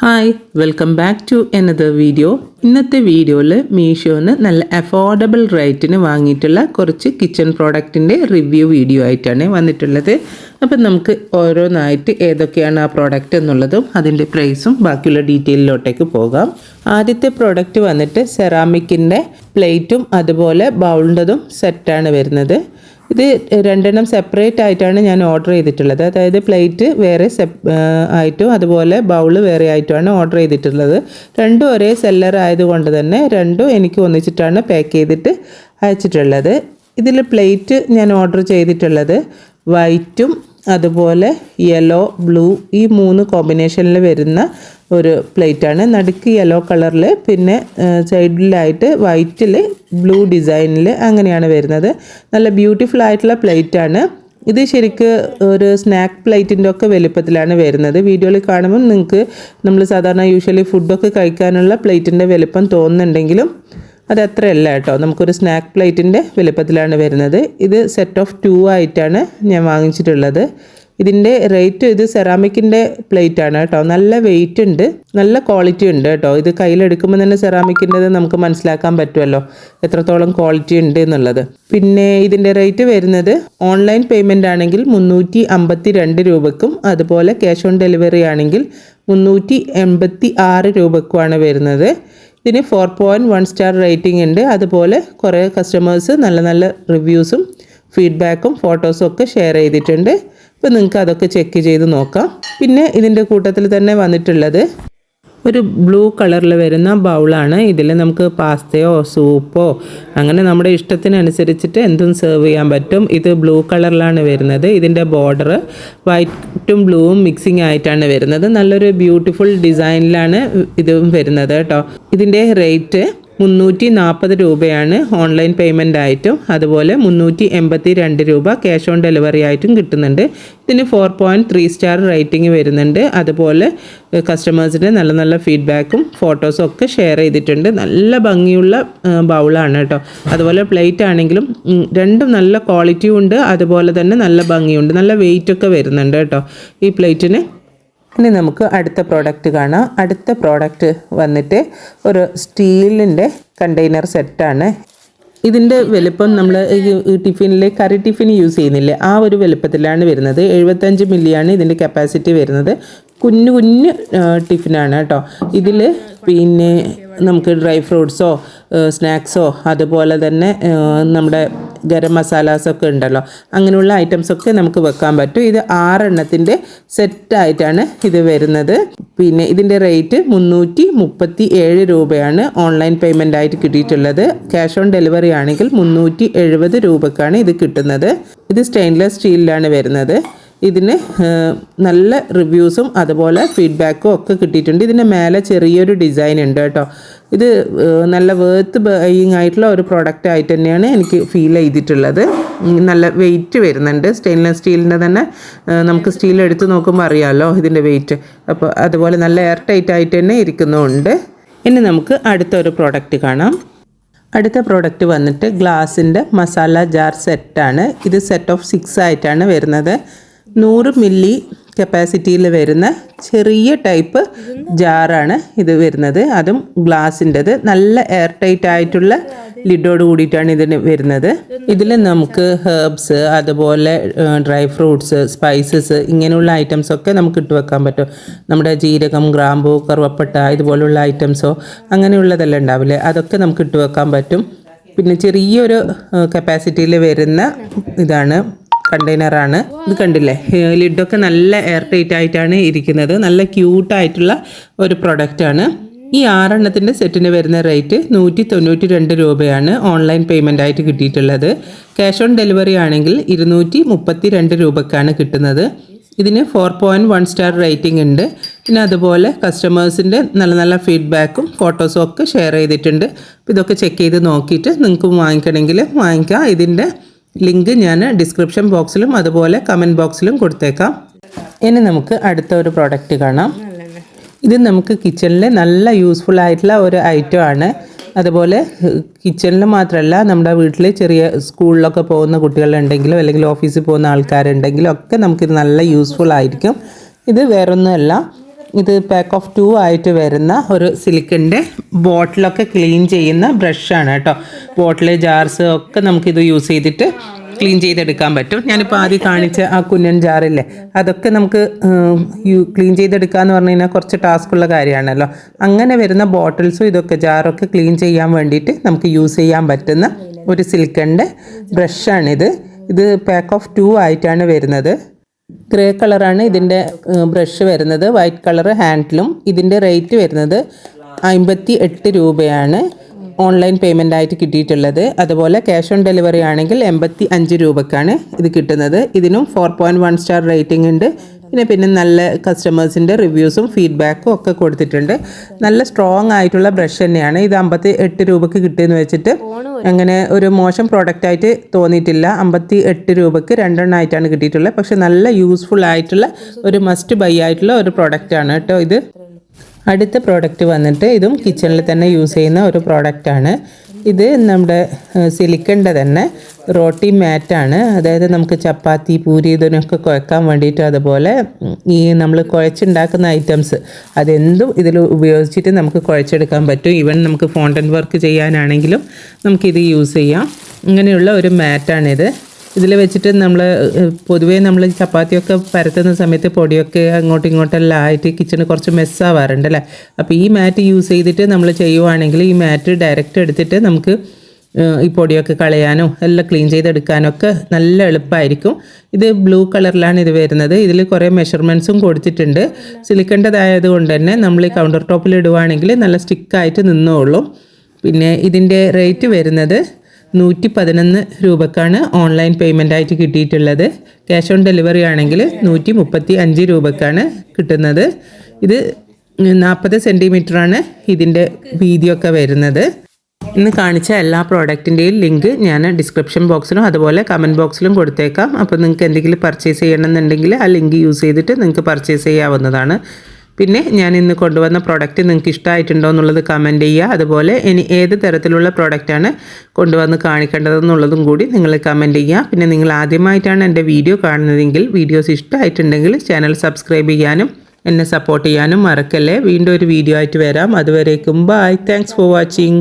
Hi welcome back to another video ഇന്നത്തെ വീഡിയോയിൽ മീഷോന്ന് നല്ല അഫോർഡബിൾ റേറ്റിന് വാങ്ങിയിട്ടുള്ള കുറച്ച് കിച്ചൺ പ്രോഡക്റ്റിന്റെ റിവ്യൂ വീഡിയോ ആയിട്ടാണ് വന്നിട്ടുള്ളത്. അപ്പം നമുക്ക് ഓരോന്നായിട്ട് ഏതൊക്കെയാണ് ആ പ്രോഡക്റ്റ് എന്നുള്ളതും അതിന്റെ പ്രൈസും ബാക്കിയുള്ള ഡീറ്റെയിലോട്ടേക്ക് പോകാം. ആദ്യത്തെ പ്രോഡക്റ്റ് വന്നിട്ട് സെറാമിക്കിന്റെ പ്ലേറ്റും അതുപോലെ ബൗളിന്റെതും സെറ്റാണ് വരുന്നത്. ഇത് രണ്ടെണ്ണം സെപ്പറേറ്റ് ആയിട്ടാണ് ഞാൻ ഓർഡർ ചെയ്തിട്ടുള്ളത്. അതായത് പ്ലേറ്റ് വേറെ സെപ് ആയിട്ടും അതുപോലെ ബൗൾ വേറെ ആയിട്ടുമാണ് ഓർഡർ ചെയ്തിട്ടുള്ളത്. രണ്ടും ഒരേ സെല്ലർ ആയതുകൊണ്ട് തന്നെ രണ്ടും എനിക്ക് ഒന്നിച്ചിട്ടാണ് പാക്ക് ചെയ്തിട്ട് അയച്ചിട്ടുള്ളത്. ഇതിൽ പ്ലേറ്റ് ഞാൻ ഓർഡർ ചെയ്തിട്ടുള്ളത് വൈറ്റും അതുപോലെ യെല്ലോ ബ്ലൂ ഈ മൂന്ന് കോമ്പിനേഷനിൽ വരുന്ന ഒരു പ്ലേറ്റാണ് നടുക്ക് യെല്ലോ കളറിൽ പിന്നെ സൈഡിലായിട്ട് വൈറ്റിൽ ബ്ലൂ ഡിസൈനിൽ അങ്ങനെയാണ് വരുന്നത്. നല്ല ബ്യൂട്ടിഫുൾ ആയിട്ടുള്ള പ്ലേറ്റാണ് ഇത് ശരിക്ക് ഒരു സ്നാക്ക് പ്ലേറ്റിന്റെ ഒക്കെ വലുപ്പത്തിലാണ് വരുന്നത്. വീഡിയോയിൽ കാണുമ്പോൾ നിങ്ങൾക്ക് നമ്മൾ സാധാരണ യൂഷ്വലി ഫുഡൊക്കെ കഴിക്കാനുള്ള പ്ലേറ്റിന്റെ വലുപ്പം തോന്നുന്നുണ്ടെങ്കിലും അത് അത്രയല്ല കേട്ടോ. നമുക്കൊരു സ്നാക്ക് പ്ലേറ്റിന്റെ വലുപ്പത്തിലാണ് വരുന്നത്. ഇത് സെറ്റ് ഓഫ് ടു ആയിട്ടാണ് ഞാൻ വാങ്ങിച്ചിട്ടുള്ളത്. ഇതിന്റെ റേറ്റ് ഇത് സെറാമിക്കിന്റെ പ്ലേറ്റ് ആണ് കേട്ടോ. നല്ല വെയിറ്റ് ഉണ്ട്. നല്ല ക്വാളിറ്റി ഉണ്ട് കേട്ടോ. ഇത് കയ്യിലെടുക്കുമ്പോൾ തന്നെ സെറാമിക്കിന്റെത് നമുക്ക് മനസ്സിലാക്കാൻ പറ്റുമല്ലോ. എത്രത്തോളം ക്വാളിറ്റി ഉണ്ട് എന്നുള്ളത്. പിന്നെ ഇതിന്റെ റേറ്റ് വരുന്നത് ഓൺലൈൻ പേയ്മെന്റ് ആണെങ്കിൽ മുന്നൂറ്റി അമ്പത്തി രണ്ട് രൂപക്കും അതുപോലെ ക്യാഷ് ഓൺ ഡെലിവറി ആണെങ്കിൽ മുന്നൂറ്റി എൺപത്തി ആറ് രൂപക്കുമാണ് വരുന്നത്. ഇതിന് four point one star rating ഉണ്ട്. അതുപോലെ കുറേ കസ്റ്റമേഴ്സ് നല്ല നല്ല റിവ്യൂസും ഫീഡ്ബാക്കും ഫോട്ടോസും ഒക്കെ ഷെയർ ചെയ്തിട്ടുണ്ട്. അപ്പോൾ നിങ്ങൾക്ക് അതൊക്കെ ചെക്ക് ചെയ്ത് നോക്കാം. പിന്നെ ഇതിന്റെ കൂട്ടത്തിൽ തന്നെ വന്നിട്ടുള്ളത് ഒരു ബ്ലൂ കളറിൽ വരുന്ന ബൗളാണ് ഇതിൽ നമുക്ക് പാസ്തയോ സൂപ്പോ അങ്ങനെ നമ്മുടെ ഇഷ്ടത്തിനനുസരിച്ചിട്ട് എന്തും സെർവ് ചെയ്യാൻ പറ്റും. ഇത് ബ്ലൂ കളറിലാണ് വരുന്നത്. ഇതിന്റെ ബോർഡർ വൈറ്റും ബ്ലൂവും മിക്സിംഗ് ആയിട്ടാണ് വരുന്നത്. നല്ലൊരു ബ്യൂട്ടിഫുൾ ഡിസൈനിലാണ് ഇതും വരുന്നത് കേട്ടോ. ഇതിന്റെ റേറ്റ് മുന്നൂറ്റി നാൽപ്പത് രൂപയാണ് ഓൺലൈൻ പേയ്മെന്റ് ആയിട്ടും അതുപോലെ മുന്നൂറ്റി എൺപത്തി രണ്ട് രൂപ ക്യാഷ് ഓൺ ഡെലിവറി ആയിട്ടും കിട്ടുന്നുണ്ട്. ഇതിന് four point three star rating വരുന്നുണ്ട്. അതുപോലെ കസ്റ്റമേഴ്സിന്റെ നല്ല നല്ല ഫീഡ്ബാക്കും ഫോട്ടോസും ഒക്കെ ഷെയർ ചെയ്തിട്ടുണ്ട്. നല്ല ഭംഗിയുള്ള ബൗളാണ് കേട്ടോ. അതുപോലെ പ്ലേറ്റ് ആണെങ്കിലും രണ്ടും നല്ല ക്വാളിറ്റിയും ഉണ്ട്. അതുപോലെ തന്നെ നല്ല ഭംഗിയുണ്ട്. നല്ല വെയിറ്റ് ഒക്കെ വരുന്നുണ്ട് കേട്ടോ ഈ പ്ലേറ്റിന്. ഇനി നമുക്ക് അടുത്ത പ്രോഡക്റ്റ് കാണാം. അടുത്ത പ്രോഡക്റ്റ് വന്നിട്ട് ഒരു സ്റ്റീലിന്റെ കണ്ടെയ്നർ സെറ്റാണ് ഇതിന്റെ വലുപ്പം നമ്മൾ ഈ ടിഫിനിൽ കറി ടിഫിൻ യൂസ് ചെയ്യുന്നില്ലേ. ആ ഒരു വലുപ്പത്തിലാണ് വരുന്നത്. എഴുപത്തഞ്ച് മില്ലിയാണ് ഇതിന്റെ കപ്പാസിറ്റി വരുന്നത്. കുഞ്ഞു കുഞ്ഞു ടിഫിനാണ് കേട്ടോ. ഇതിൽ പിന്നെ നമുക്ക് ഡ്രൈ ഫ്രൂട്ട്സോ സ്നാക്സോ അതുപോലെ തന്നെ നമ്മുടെ ഗരം മസാലാസൊക്കെ ഉണ്ടല്ലോ. അങ്ങനെയുള്ള ഐറ്റംസൊക്കെ നമുക്ക് വെക്കാൻ പറ്റും. ഇത് ആറെണ്ണത്തിന്റെ സെറ്റായിട്ടാണ് ഇത് വരുന്നത്. പിന്നെ ഇതിന്റെ റേറ്റ് മുന്നൂറ്റി മുപ്പത്തി ഏഴ് രൂപയാണ് ഓൺലൈൻ പേയ്മെന്റ് ആയിട്ട് കിട്ടിയിട്ടുള്ളത്. ക്യാഷ് ഓൺ ഡെലിവറി ആണെങ്കിൽ മുന്നൂറ്റി എഴുപത് രൂപക്കാണ് ഇത് കിട്ടുന്നത്. ഇത് സ്റ്റെയിൻലെസ് സ്റ്റീലിലാണ് വരുന്നത്. ഇതിന് നല്ല റിവ്യൂസും അതുപോലെ ഫീഡ്ബാക്കും ഒക്കെ കിട്ടിയിട്ടുണ്ട്. ഇതിന്റെ മേലെ ചെറിയൊരു ഡിസൈൻ ഉണ്ട് കേട്ടോ. ഇത് നല്ല വേർത്ത് ബൈയിങ് ആയിട്ടുള്ള ഒരു പ്രോഡക്റ്റ് ആയിട്ട് തന്നെയാണ് എനിക്ക് ഫീൽ ചെയ്തിട്ടുള്ളത്. നല്ല വെയിറ്റ് വരുന്നുണ്ട്. സ്റ്റെയിൻലെസ് സ്റ്റീലിന്റെ തന്നെ നമുക്ക് സ്റ്റീൽ എടുത്ത് നോക്കുമ്പോൾ അറിയാമല്ലോ ഇതിന്റെ വെയിറ്റ് അപ്പോൾ അതുപോലെ നല്ല എയർ ടൈറ്റ് ആയിട്ട് തന്നെ ഇരിക്കുന്നുണ്ട്. ഇനി നമുക്ക് അടുത്ത ഒരു പ്രോഡക്റ്റ് കാണാം. അടുത്ത പ്രോഡക്റ്റ് വന്നിട്ട് ഗ്ലാസിന്റെ മസാല ജാർ സെറ്റാണ് ഇത് സെറ്റ് ഓഫ് സിക്സ് ആയിട്ടാണ് വരുന്നത്. നൂറ് മില്ലി കപ്പാസിറ്റിയിൽ വരുന്ന ചെറിയ ടൈപ്പ് ജാറാണ് ഇത് വരുന്നത്. അതും ഗ്ലാസിന്റെത്. നല്ല എയർ ടൈറ്റ് ആയിട്ടുള്ള ലിഡോട് കൂടിയിട്ടാണ് ഇതിന് വരുന്നത്. ഇതിൽ നമുക്ക് ഹെർബ്സ് അതുപോലെ ഡ്രൈ ഫ്രൂട്ട്സ് സ്പൈസസ് ഇങ്ങനെയുള്ള ഐറ്റംസ് ഒക്കെ നമുക്ക് ഇട്ട് വെക്കാൻ പറ്റും. നമ്മുടെ ജീരകം ഗ്രാമ്പു കറുവപ്പട്ട ഇതുപോലുള്ള ഐറ്റംസോ അങ്ങനെയുള്ളതെല്ലാം ഉണ്ടാവില്ലേ? അതൊക്കെ നമുക്ക് ഇട്ട് വെക്കാൻ പറ്റും. പിന്നെ ചെറിയൊരു കപ്പാസിറ്റിയിൽ വരുന്ന ഇതാണ് കണ്ടെയ്നറാണ്. ഇത് കണ്ടില്ലേ? ലിഡൊക്കെ നല്ല എയർ ടൈറ്റ് ആയിട്ടാണ് ഇരിക്കുന്നത്. നല്ല ക്യൂട്ടായിട്ടുള്ള ഒരു പ്രൊഡക്റ്റാണ് ഈ ആറെണ്ണത്തിന്റെ സെറ്റിന് വരുന്ന റേറ്റ് നൂറ്റി തൊണ്ണൂറ്റി രണ്ട് രൂപയാണ് ഓൺലൈൻ പേയ്മെന്റ് ആയിട്ട് കിട്ടിയിട്ടുള്ളത്. ക്യാഷ് ഓൺ ഡെലിവറി ആണെങ്കിൽ ഇരുന്നൂറ്റി മുപ്പത്തി രണ്ട് രൂപക്കാണ് കിട്ടുന്നത്. ഇതിന് four point one star rating ഉണ്ട്. പിന്നെ അതുപോലെ കസ്റ്റമേഴ്സിന്റെ നല്ല നല്ല ഫീഡ്ബാക്കും ഫോട്ടോസും ഒക്കെ ഷെയർ ചെയ്തിട്ടുണ്ട്. ഇതൊക്കെ ചെക്ക് ചെയ്ത് നോക്കിയിട്ട് നിങ്ങൾക്ക് വാങ്ങിക്കണമെങ്കിൽ വാങ്ങിക്കാം. ഇതിന്റെ ലിങ്ക് ഞാൻ ഡിസ്ക്രിപ്ഷൻ ബോക്സിലും അതുപോലെ കമന്റ് ബോക്സിലും കൊടുത്തേക്കാം. ഇനി നമുക്ക് അടുത്ത ഒരു പ്രോഡക്റ്റ് കാണാം. ഇത് നമുക്ക് കിച്ചണിൽ നല്ല യൂസ്ഫുൾ ആയിട്ടുള്ള ഒരു ഐറ്റം ആണ്. അതുപോലെ കിച്ചണിൽ മാത്രമല്ല നമ്മുടെ വീട്ടിൽ ചെറിയ സ്കൂളിലൊക്കെ പോകുന്ന കുട്ടികളുണ്ടെങ്കിലും അല്ലെങ്കിൽ ഓഫീസിൽ പോകുന്ന ആൾക്കാരുണ്ടെങ്കിലും ഒക്കെ നമുക്കിത് നല്ല യൂസ്ഫുൾ ആയിരിക്കും. ഇത് വേറൊന്നുമല്ല ഇത് പാക്ക് ഓഫ് ടു ആയിട്ട് വരുന്ന ഒരു സിലിക്കന്റെ ബോട്ടിലൊക്കെ ക്ലീൻ ചെയ്യുന്ന ബ്രഷാണ് കേട്ടോ. ബോട്ടിൽ ജാർസ് ഒക്കെ നമുക്കിത് യൂസ് ചെയ്തിട്ട് ക്ലീൻ ചെയ്തെടുക്കാൻ പറ്റും. ഞാനിപ്പോൾ ആദ്യം കാണിച്ച ആ കുഞ്ഞൻ ജാറില്ലേ അതൊക്കെ നമുക്ക് ക്ലീൻ ചെയ്തെടുക്കുക എന്ന് പറഞ്ഞു കഴിഞ്ഞാൽ കുറച്ച് ടാസ്ക്കുള്ള കാര്യമാണല്ലോ. അങ്ങനെ വരുന്ന ബോട്ടിൽസും ഇതൊക്കെ ജാറൊക്കെ ക്ലീൻ ചെയ്യാൻ വേണ്ടിയിട്ട് നമുക്ക് യൂസ് ചെയ്യാൻ പറ്റുന്ന ഒരു സിലിക്കന്റെ ബ്രഷാണിത് ഇത് പാക്ക് ഓഫ് ടു ആയിട്ടാണ് വരുന്നത്. ഗ്രേ കളറാണ് ഇതിന്റെ ബ്രഷ് വരുന്നത്. വൈറ്റ് കളർ ഹാൻഡിലും ഇതിന്റെ റേറ്റ് വരുന്നത് അമ്പത്തി എട്ട് രൂപയാണ്. ഓൺലൈൻ പേയ്മെന്റ് ആയിട്ട് കിട്ടിയിട്ടുള്ളത്. അതുപോലെ ക്യാഷ് ഓൺ ഡെലിവറി ആണെങ്കിൽ എൺപത്തി അഞ്ച് രൂപക്കാണ് ഇത് കിട്ടുന്നത്. ഇതിനും four point one star rating ഉണ്ട്. പിന്നെ പിന്നെ നല്ല കസ്റ്റമേഴ്സിന്റെ റിവ്യൂസും ഫീഡ്ബാക്കും ഒക്കെ കൊടുത്തിട്ടുണ്ട്. നല്ല സ്ട്രോങ് ആയിട്ടുള്ള ബ്രഷ് തന്നെയാണ്. ഇത് അമ്പത്തി എട്ട് രൂപക്ക് കിട്ടിയെന്ന് വെച്ചിട്ട് അങ്ങനെ ഒരു മോശം പ്രോഡക്റ്റ് ആയിട്ട് തോന്നിയിട്ടില്ല. അമ്പത്തി എട്ട് രൂപക്ക് രണ്ടെണ്ണമായിട്ടാണ് കിട്ടിയിട്ടുള്ളത്. പക്ഷെ നല്ല യൂസ്ഫുൾ ആയിട്ടുള്ള ഒരു മസ്റ്റ് ബൈ ആയിട്ടുള്ള ഒരു പ്രോഡക്റ്റാണ് കേട്ടോ ഇത്. അടുത്ത പ്രോഡക്റ്റ് വന്നിട്ട് ഇതും കിച്ചണിൽ തന്നെ യൂസ് ചെയ്യുന്ന ഒരു പ്രോഡക്റ്റാണ് ഇത് നമ്മുടെ സിലിക്കന്റെ തന്നെ റോട്ടി മാറ്റാണ് അതായത് നമുക്ക് ചപ്പാത്തി പൂരി ഇതിനൊക്കെ കുഴക്കാൻ വേണ്ടിയിട്ട് അതുപോലെ ഈ നമ്മൾ കുഴച്ചുണ്ടാക്കുന്ന ഐറ്റംസ് അതെന്തും ഇതിൽ ഉപയോഗിച്ചിട്ട് നമുക്ക് കുഴച്ചെടുക്കാൻ പറ്റും. ഈവൻ നമുക്ക് ഫോണ്ടൻ വർക്ക് ചെയ്യാനാണെങ്കിലും നമുക്കിത് യൂസ് ചെയ്യാം. ഇങ്ങനെയുള്ള ഒരു മാറ്റാണിത്. ഇതിൽ വെച്ചിട്ട് നമ്മൾ പൊതുവേ നമ്മൾ ചപ്പാത്തിയൊക്കെ പരത്തുന്ന സമയത്ത് പൊടിയൊക്കെ അങ്ങോട്ടും ഇങ്ങോട്ടെല്ലാം ആയിട്ട് കിച്ചണ് കുറച്ച് മെസ്സാവാറുണ്ട് അല്ലേ? അപ്പോൾ ഈ മാറ്റ് യൂസ് ചെയ്തിട്ട് നമ്മൾ ചെയ്യുവാണെങ്കിൽ ഈ മാറ്റ് ഡയറക്റ്റ് എടുത്തിട്ട് നമുക്ക് ഈ പൊടിയൊക്കെ കളയാനോ എല്ലാം ക്ലീൻ ചെയ്തെടുക്കാനോ ഒക്കെ നല്ല എളുപ്പമായിരിക്കും ഇത് ബ്ലൂ കളറിലാണ് ഇത് വരുന്നത്. ഇതിൽ കുറേ മെഷർമെന്റ്സും കൊടുത്തിട്ടുണ്ട്. സിലിക്കേണ്ടതായത് കൊണ്ട് തന്നെ നമ്മൾ ഈ കൗണ്ടർ ടോപ്പിൽ ഇടുവാണെങ്കിൽ നല്ല സ്റ്റിക്കായിട്ട് നിന്നോളും. പിന്നെ ഇതിന്റെ റേറ്റ് വരുന്നത് നൂറ്റി പതിനൊന്ന് രൂപക്കാണ് ഓൺലൈൻ പേയ്മെന്റ് ആയിട്ട് കിട്ടിയിട്ടുള്ളത്. ക്യാഷ് ഓൺ ഡെലിവറി ആണെങ്കിൽ നൂറ്റി മുപ്പത്തി അഞ്ച് രൂപക്കാണ് കിട്ടുന്നത്. ഇത് നാൽപ്പത് സെന്റിമീറ്ററാണ് ഇതിന്റെ വീതിയൊക്കെ വരുന്നത്. ഇന്ന് കാണിച്ച എല്ലാ പ്രോഡക്റ്റിന്റെയും ലിങ്ക് ഞാൻ ഡിസ്ക്രിപ്ഷൻ ബോക്സിലും അതുപോലെ കമന്റ് ബോക്സിലും കൊടുത്തേക്കാം. അപ്പോൾ നിങ്ങൾക്ക് എന്തെങ്കിലും പർച്ചേസ് ചെയ്യണമെന്നുണ്ടെങ്കിൽ ആ ലിങ്ക് യൂസ് ചെയ്തിട്ട് നിങ്ങൾക്ക് പർച്ചേസ് ചെയ്യാവുന്നതാണ്. പിന്നെ ഞാൻ ഇന്ന് കൊണ്ടുവന്ന പ്രോഡക്റ്റ് നിങ്ങൾക്ക് ഇഷ്ടമായിട്ടുണ്ടോ എന്നുള്ളത് കമന്റ് ചെയ്യുക. അതുപോലെ ഇനി ഏത് തരത്തിലുള്ള പ്രോഡക്റ്റാണ് കൊണ്ടുവന്ന് കാണിക്കേണ്ടതെന്നുള്ളതും കൂടി നിങ്ങൾ കമന്റ് ചെയ്യുക. പിന്നെ നിങ്ങൾ ആദ്യമായിട്ടാണ് എന്റെ വീഡിയോ കാണുന്നതെങ്കിൽ വീഡിയോസ് ഇഷ്ടമായിട്ടുണ്ടെങ്കിൽ ചാനൽ സബ്സ്ക്രൈബ് ചെയ്യാനും എന്നെ സപ്പോർട്ട് ചെയ്യാനും മറക്കല്ലേ. വീണ്ടും ഒരു വീഡിയോ ആയിട്ട് വരാം. അതുവരേക്കും ബൈ താങ്ക്സ് ഫോർ വാച്ചിങ്